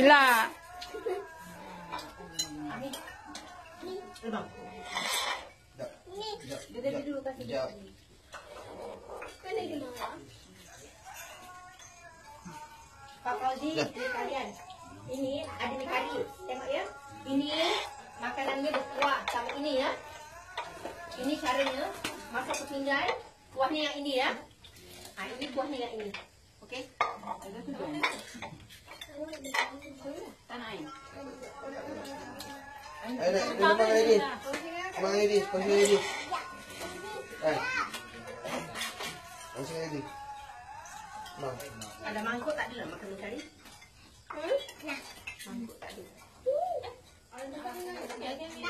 Dah. ini ya. Ya. Caranya masak ke pinggan. Kuahnya yang ini ya. Ayo ini buahnya ini. Oke. Tanah ini. Ayo, ini mang ini. Mang ini, mang ini. Ayo. Mang ini. Mang. Ada mangkuk tadi lah makan tadi. Hmm? Nah. Mangkuk tadi. Ada mangkuk tadi.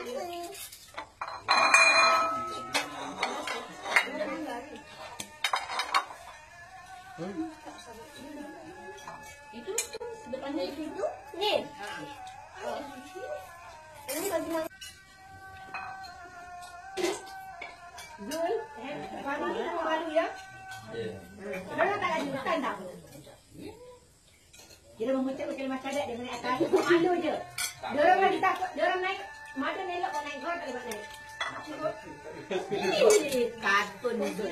Hmm? Itu depannya itu. Itu? Ni. Ini bagi mana? Zul, eh, malu ni sama malu ya. Dia tak ada hutan tak? Dia mengucap macam macam ada dia naik atas. Malu je. Dia orang lagi takut. Dia orang naik. Mata nelok kau naik. Kau tak dapat naik. Ini kartun Zul.